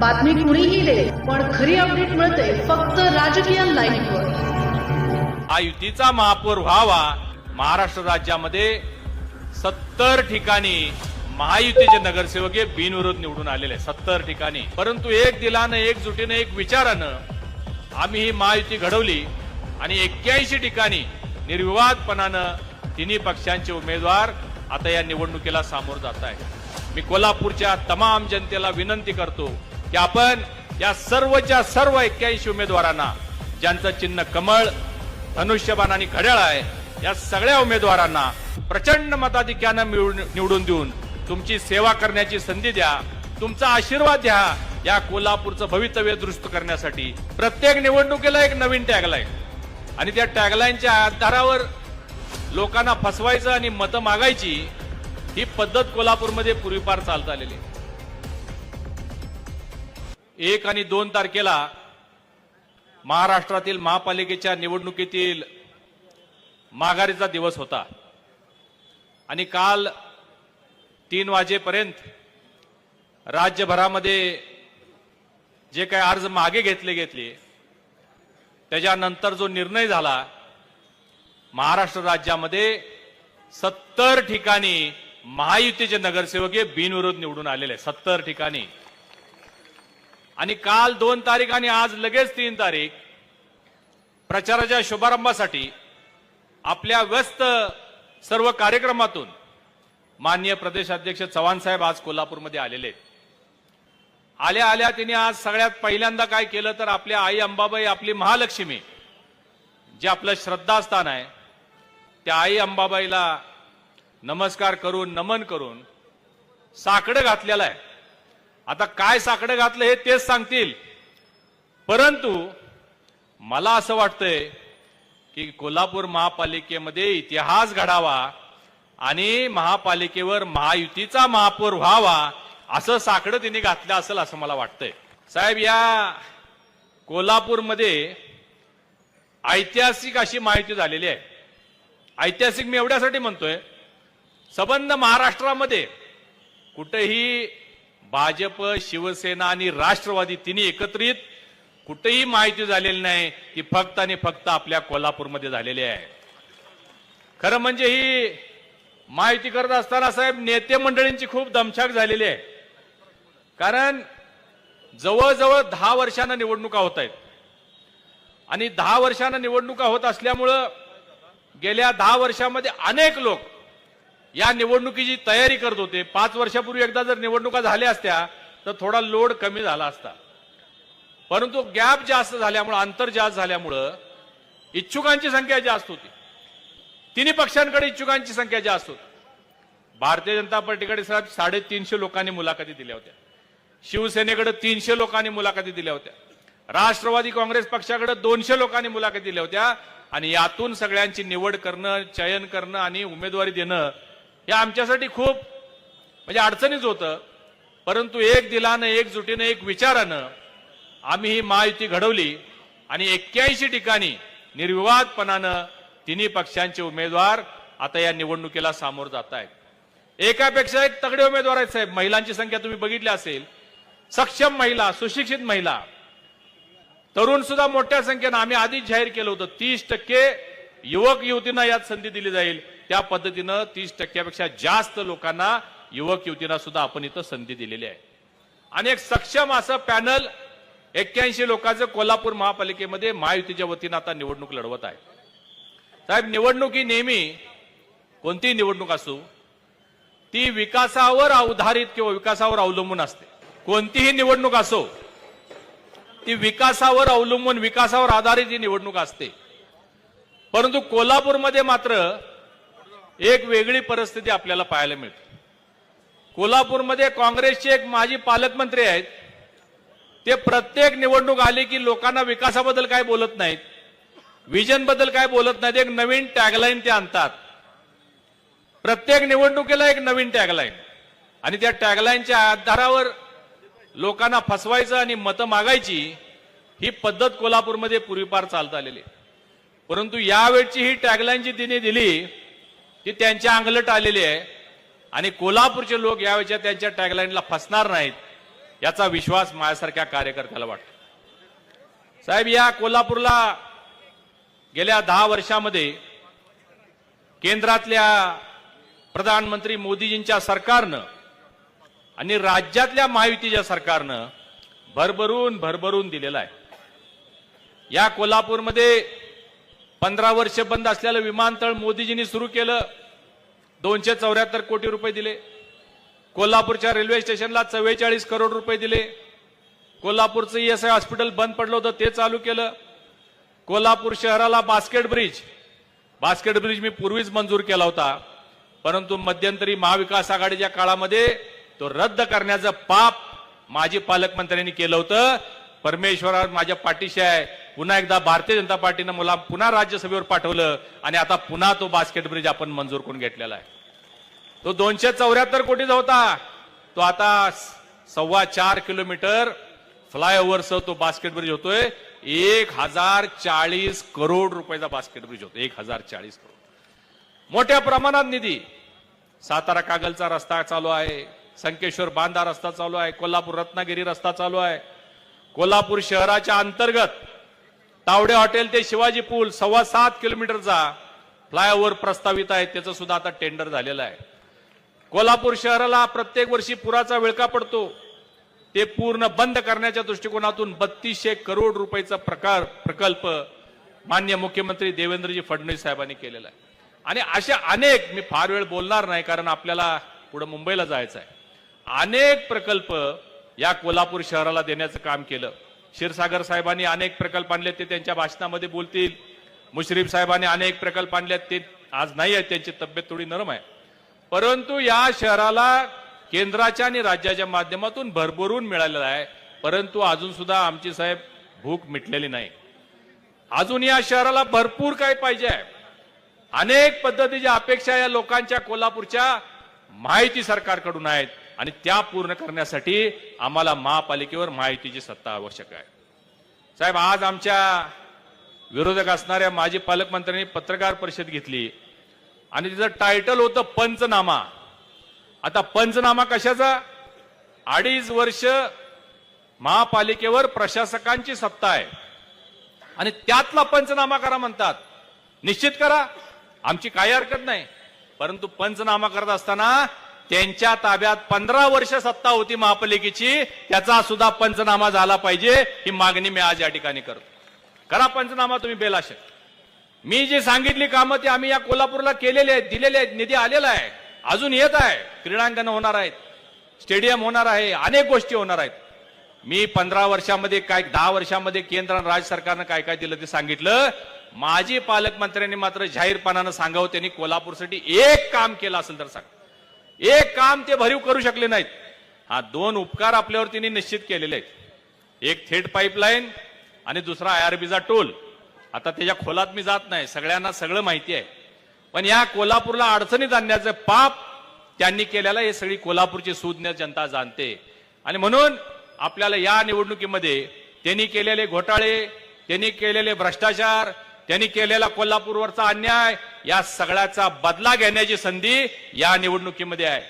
बातमी कुणीही दे पण खरी अपडेट मिळते फक्त राजकीय लाईव्हवर हा युतीचा महापौर व्हावा महाराष्ट्र राज्यामध्ये सत्तर ठिकाणी महायुतीचे नगरसेवक हे बिनविरोध निवडून आलेले आहेत. सत्तर ठिकाणी. परंतु एक दिलानं एकजुटीनं एक विचारानं आम्ही ही महायुती घडवली आणि एक्क्याऐंशी ठिकाणी निर्विवादपणानं तिन्ही पक्षांचे उमेदवार आता या निवडणुकीला सामोर जात आहेत. मी कोल्हापूरच्या तमाम जनतेला विनंती करतो की आपण या सर्वच्या सर्व एक्क्याऐंशी उमेदवारांना ज्यांचं चिन्ह कमळ धनुष्यबाण आणि घड्याळ आहे या सगळ्या उमेदवारांना प्रचंड मताधिक्यानं मिळवून- निवडून देऊन तुमची सेवा करण्याची संधी द्या. तुमचा आशीर्वाद द्या या कोल्हापूरचं भवितव्य दुरुस्त करण्यासाठी प्रत्येक निवडणुकीला एक नवीन टॅगलाईन आणि त्या टॅगलाईनच्या आधारावर लोकांना फसवायचं आणि मतं मागायची ही पद्धत कोल्हापूरमध्ये पूर्वीपार चालत आलेली आहे. एक आणि दोन तारखेला महाराष्ट्रातील महापालिकेच्या निवडणुकीतील माघारीचा दिवस होता. आणि काल तीन वाजेपर्यंत राज्यभरामध्ये जे काही अर्ज मागे घेतले घेतले त्याच्यानंतर जो निर्णय झाला महाराष्ट्र राज्यामध्ये सत्तर ठिकाणी महायुतीचे नगरसेवक हे बिनविरोध निवडून आलेले आहेत. सत्तर ठिकाणी. आणि काल दोन तारीख आणि आज लगेच तीन तारीख प्रचाराच्या शुभारंभासाठी आपल्या व्यस्त सर्व कार्यक्रमातून माननीय प्रदेशाध्यक्ष चव्हाण साहेब आज कोल्हापूरमध्ये आलेले आहेत. आल्या आल्या तिने आज सगळ्यात पहिल्यांदा काय केलं तर आपल्या आई अंबाबाई आपली महालक्ष्मी जे आपलं श्रद्धास्थान आहे त्या आई अंबाबाईला नमस्कार करून नमन करून साकडं घातलेलं आहे. आता काय साकडं घातलं हे तेच सांगतील. परंतु मला असं वाटतंय की कोल्हापूर महापालिकेमध्ये इतिहास घडावा आणि महापालिकेवर महायुतीचा महापौर व्हावा असं साकडं त्यांनी घातलं असेल असं मला वाटतंय. साहेब या कोल्हापूरमध्ये ऐतिहासिक अशी माहिती झालेली आहे. ऐतिहासिक मी एवढ्यासाठी म्हणतोय संबंध महाराष्ट्रामध्ये कुठेही भाजप शिवसेना आणि राष्ट्रवादी तिन्ही एकत्रित कुठेही माहिती झालेली नाही ती फक्त आणि फक्त आपल्या कोल्हापूरमध्ये झालेली आहे. खरं म्हणजे ही माहिती करत असताना साहेब नेते मंडळींची खूप दमछाक झालेली आहे. कारण जवळजवळ दहा वर्षांना निवडणुका होत आहेत. आणि दहा वर्षांना निवडणुका होत असल्यामुळं गेल्या दहा वर्षामध्ये अनेक लोक या निवडणुकीची तयारी करत होते. पाच वर्षापूर्वी एकदा जर निवडणुका झाल्या असत्या तर थोडा लोड कमी झाला असता. परंतु गॅप जास्त झाल्यामुळं अंतर जास्त झाल्यामुळं इच्छुकांची संख्या जास्त होती. तिन्ही पक्षांकडे इच्छुकांची संख्या जास्त होती. भारतीय जनता पार्टीकडे साहेब साडेतीनशे लोकांनी मुलाखती दिल्या होत्या. शिवसेनेकडे तीनशे लोकांनी मुलाखती दिल्या होत्या. राष्ट्रवादी काँग्रेस पक्षाकडे दोनशे लोकांनी मुलाखती दिल्या होत्या. आणि यातून सगळ्यांची निवड करणं चयन करणं आणि उमेदवारी देणं हे आमच्यासाठी खूप म्हणजे अडचणीच होतं. परंतु एक दिलानं एकजुटीनं एक विचारानं आम्ही ही महायुती घडवली आणि एक्क्याऐंशी ठिकाणी निर्विवादपणानं तिन्ही पक्षांचे उमेदवार आता या निवडणुकीला सामोर जात आहेत एकापेक्षा एक तगडे उमेदवार आहेत साहेब. महिलांची संख्या तुम्ही बघितली असेल. सक्षम महिला सुशिक्षित महिला तरुण सुद्धा मोठ्या संख्येनं. आम्ही आधीच जाहीर केलं होतं तीस टक्के युवक युवतींना यात संधी दिली जाईल. त्या पद्धतीनं तीस टक्क्यापेक्षा जास्त लोकांना युवक युवतींना सुद्धा आपण इथं संधी दिलेली आहे. आणि एक सक्षम असं पॅनल एक्क्याऐंशी लोकांचं कोल्हापूर महापालिकेमध्ये महायुतीच्या वतीनं आता निवडणूक लढवत आहे. साहेब निवडणूक ही नेहमी कोणतीही निवडणूक असो ती विकासावर आधारित किंवा विकासावर अवलंबून असते. कोणतीही निवडणूक असो ती विकासावर अवलंबून विकासावर आधारित ही निवडणूक असते. परंतु कोल्हापूरमध्ये मात्र एक वेगळी परिस्थिती आपल्याला पाहायला मिळते. कोल्हापूरमध्ये काँग्रेसचे एक माजी पालकमंत्री आहेत. ते प्रत्येक निवडणूक आली की लोकांना विकासाबद्दल काय बोलत नाहीत. विजनबद्दल काय बोलत नाहीत. एक नवीन टॅगलाईन ते आणतात. प्रत्येक निवडणुकीला एक नवीन टॅगलाईन आणि त्या टॅगलाईनच्या आधारावर लोकांना फसवायचं आणि मतं मागायची ही पद्धत कोल्हापूरमध्ये पूर्वीपार चालत आलेली आहे. परंतु यावेळची ही टॅगलाईन जी तिने दिली ती त्यांच्या अंगलट आलेली आहे आणि कोल्हापूरचे लोक यावेळच्या त्यांच्या टॅगलाईनला फसणार नाहीत याचा विश्वास माझ्यासारख्या कार्यकर्त्याला वाटतो. साहेब या कोल्हापूरला गेल्या दहा वर्षामध्ये केंद्रातल्या प्रधानमंत्री मोदीजींच्या सरकारनं आणि राज्यातल्या महायुतीच्या सरकारनं भरभरून भरभरून दिलेला आहे. या कोल्हापूरमध्ये पंधरा वर्ष बंद असलेलं विमानतळ मोदीजींनी सुरू केलं. दोनशे चौऱ्याहत्तर कोटी रुपये दिले. कोल्हापूरच्या रेल्वे स्टेशनला चव्वेचाळीस करोड रुपये दिले. कोल्हापूरचं एस आय हॉस्पिटल बंद पडलं होतं ते चालू केलं. कोल्हापूर शहराला बास्केट ब्रिज. बास्केट ब्रिज मी पूर्वीच मंजूर केला होता. परंतु मध्यंतरी महाविकास आघाडीच्या काळामध्ये तो रद्द करण्याचं पाप माजी पालकमंत्र्यांनी केलं होतं. परमेश्वरा माझ्या पाठीशी आहे. पुन्हा एकदा भारतीय जनता पार्टीनं मला पुन्हा राज्यसभेवर पाठवलं आणि आता पुन्हा तो बास्केट ब्रिज आपण मंजूर करून घेतलेला आहे. तो दोनशे चौऱ्याहत्तर कोटीचा होता. तो आता सव्वा चार किलोमीटर फ्लायओव्हरसह तो बास्केट ब्रिज होतोय. एक हजार चाळीस करोड रुपयाचा बास्केट ब्रिज होतो एक हजार चाळीस करोड. मोठ्या प्रमाणात निधी. सातारा कागलचा रस्ता चालू आहे. संकेश्वर बांधा रस्ता चालू आहे. कोल्हापूर रत्नागिरी रस्ता चालू आहे. कोल्हापूर शहराच्या अंतर्गत तावडे हॉटेल ते शिवाजी पूल सव्वा सात किलोमीटरचा फ्लायओव्हर प्रस्तावित आहे. त्याचं सुद्धा आता टेंडर झालेलं आहे. कोल्हापूर शहराला प्रत्येक वर्षी पुराचा विळका पडतो. ते पूर्ण बंद करण्याच्या दृष्टिकोनातून बत्तीसशे करोड रुपयाचा प्रकार प्रकल्प मान्य मुख्यमंत्री देवेंद्रजी फडणवीस साहेबांनी केलेला आहे. आणि असे अनेक मी फार वेळ बोलणार नाही कारण आपल्याला पुढे मुंबईला जायचं आहे. अनेक प्रकल्प या कोल्हापूर शहराला देण्याचं काम केलं. क्षीरसागर साहेबांनी अनेक प्रकल्प आणले ते त्यांच्या भाषणामध्ये बोलतील. मुश्रीफ साहेबांनी अनेक प्रकल्प आणले ते आज नाही आहेत त्यांची तब्येत थोडी नरम आहे. परंतु या शहराला केंद्राच्या आणि राज्याच्या माध्यमातून भरभरून मिळालेला आहे. परंतु अजून सुद्धा आमची साहेब भूक मिटलेली नाही. अजून या शहराला भरपूर काय पाहिजे आहे. अनेक पद्धतीच्या अपेक्षा या लोकांच्या कोल्हापूरच्या माहिती सरकारकडून आहेत. आणि त्या पूर्ण करण्यासाठी आम्हाला महापालिकेवर माहितीची सत्ता आवश्यक आहे. साहेब आज आमच्या विरोधक असणाऱ्या माजी पालकमंत्र्यांनी पत्रकार परिषद घेतली आणि तिचं टायटल होतं पंचनामा. आता पंचनामा कशाचा? अडीच वर्ष महापालिकेवर प्रशासकांची सत्ता आहे. आणि त्यातला पंचनामा करा म्हणतात. निश्चित करा आमची काही हरकत नाही. परंतु पंचनामा करत असताना त्यांच्या ताब्यात पंधरा वर्ष सत्ता होती महापालिकेची त्याचा सुद्धा पंचनामा झाला पाहिजे ही मागणी मी आज या ठिकाणी करतो. करा पंचनामा तुम्ही बेलाशक मी जी सांगितली कामं ती आम्ही या कोल्हापूरला केलेली आहेत दिलेले आहेत निधी आलेला आहे. अजून येत आहे. क्रीडांगण होणार आहेत. स्टेडियम होणार आहे. अनेक गोष्टी होणार आहेत. मी पंधरा वर्षामध्ये काय दहा वर्षामध्ये केंद्र आणि राज्य सरकारनं काय काय दिलं ते सांगितलं. माजी पालकमंत्र्यांनी मात्र जाहीरपणानं सांगावं त्यांनी कोल्हापूरसाठी एक काम केलं असेल तर सांग. एक काम ते भरीव करू शकले नाहीत. हा दोन उपकार आपल्यावर त्यांनी निश्चित केलेले आहेत. एक थेट पाईपलाईन आणि दुसरा आयआरबीचा टोल आता त्याच्या खोलात मी जात नाही सगळ्यांना सगळं माहिती आहे. पण या कोल्हापूरला अडचणीत आणण्याचं पाप त्यांनी केलेलं हे सगळी कोल्हापूरची सुज्ञ जनता जाणते. आणि म्हणून आपल्याला या निवडणुकीमध्ये त्यांनी केलेले घोटाळे त्यांनी केलेले भ्रष्टाचार त्यांनी केलेला कोल्हापूरवरचा अन्याय या सगळ्याचा बदला घेण्याची संधी या निवडणुकीमध्ये आहे.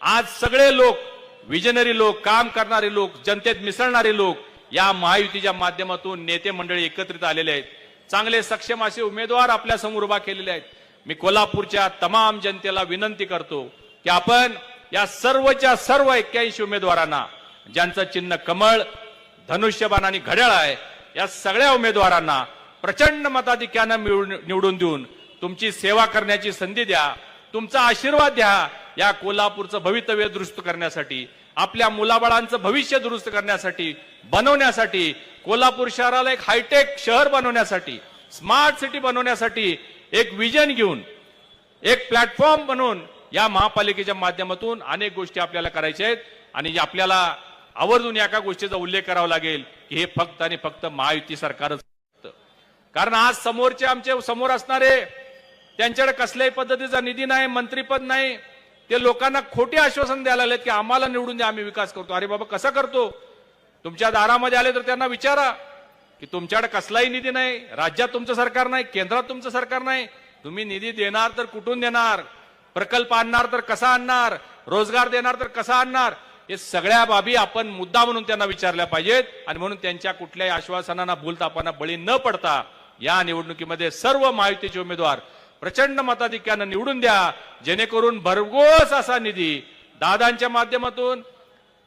आज सगळे लोक विजनरी लोक काम करणारे लोक जनतेत मिसळणारे लोक या महायुतीच्या माध्यमातून नेते मंडळी एकत्रित आलेले आहेत. चांगले सक्षम असे उमेदवार आपल्यासमोर उभा केलेले आहेत. मी कोल्हापूरच्या तमाम जनतेला विनंती करतो की आपण या सर्वच्या सर्व एक्क्याऐंशी उमेदवारांना ज्यांचं चिन्ह कमळ धनुष्यबाण आणि घड्याळ आहे या सगळ्या उमेदवारांना प्रचंड मताधिक्यानं मिळवून- निवडून देऊन तुमची सेवा करण्याची संधी द्या तुमचा आशीर्वाद द्या या कोल्हापूरचं भवितव्य दुरुस्त करण्यासाठी आपल्या मुलाबाळांचं भविष्य दुरुस्त करण्यासाठी बनवण्यासाठी कोल्हापूर शहराला एक हायटेक शहर बनवण्यासाठी स्मार्ट सिटी बनवण्यासाठी एक विजन घेऊन एक प्लॅटफॉर्म बनवून या महापालिकेच्या माध्यमातून अनेक गोष्टी आपल्याला करायच्या आहेत आणि आपल्याला आवर्जून एका गोष्टीचा उल्लेख करावा लागेल की हे फक्त आणि फक्त महायुती सरकारच असतं. कारण आज समोरचे आमचे समोर असणारे त्यांच्याकडे कसल्याही पद्धतीचा निधी नाही मंत्रीपद नाही. ते लोकांना खोटे आश्वासन द्यायला लागलेत की आम्हाला निवडून द्या आम्ही विकास करतो. अरे बाबा कसा करतो? तुमच्या दारामध्ये आले तर त्यांना विचारा की तुमच्याकडे कसलाही निधी नाही राज्यात तुमचं सरकार नाही केंद्रात तुमचं सरकार नाही. तुम्ही निधी देणार तर कुठून देणार? प्रकल्प आणणार तर कसा आणणार? रोजगार देणार तर कसा आणणार? हे सगळ्या बाबी आपण मुद्दा म्हणून त्यांना विचारल्या पाहिजेत आणि म्हणून त्यांच्या कुठल्याही आश्वासनांना भूलतापांना बळी न पडता या निवडणुकीमध्ये सर्व महायुतीचे उमेदवार प्रचंड मताधिक्यानं निवडून द्या. जेणेकरून भरघोस असा निधी दादांच्या माध्यमातून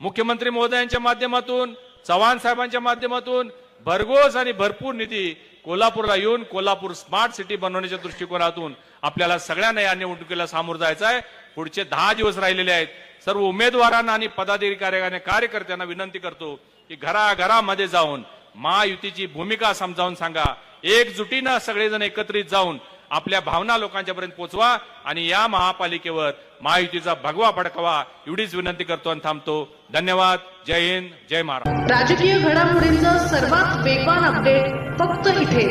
मुख्यमंत्री महोदयांच्या माध्यमातून चव्हाण साहेबांच्या माध्यमातून भरघोस आणि भरपूर निधी कोल्हापूरला येऊन कोल्हापूर स्मार्ट सिटी बनवण्याच्या दृष्टिकोनातून आपल्याला सगळ्यांना या निवडणुकीला सामोरं जायचं आहे. पुढचे दहा दिवस राहिलेले आहेत. सर्व उमेदवारांना आणि पदाधिकारी कार्यकर्त्यांना विनंती करतो की घराघरामध्ये जाऊन महायुतीची भूमिका समजावून सांगा. एकजुटीनं सगळेजण एकत्रित जाऊन आपल्या भावना लोकांच्या पर्यंत पोहोचवा आणि या महापालिकेवर महायुतीचा भगवा फडकवा एवढीच विनंती करतो आणि थांबतो. धन्यवाद. जय हिंद. जय महाराष्ट्र. राजकीय घडामोडींचं सर्वात वेगवान अपडेट फक्त इथे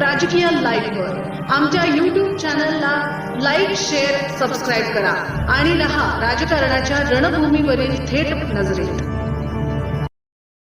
राजकीय लाईव्ह वर. आमच्या युट्यूब चॅनलला लाईक शेअर सबस्क्राईब करा. आणि रहा राजकारणाच्या रणभूमीवरील थेट नजरेत.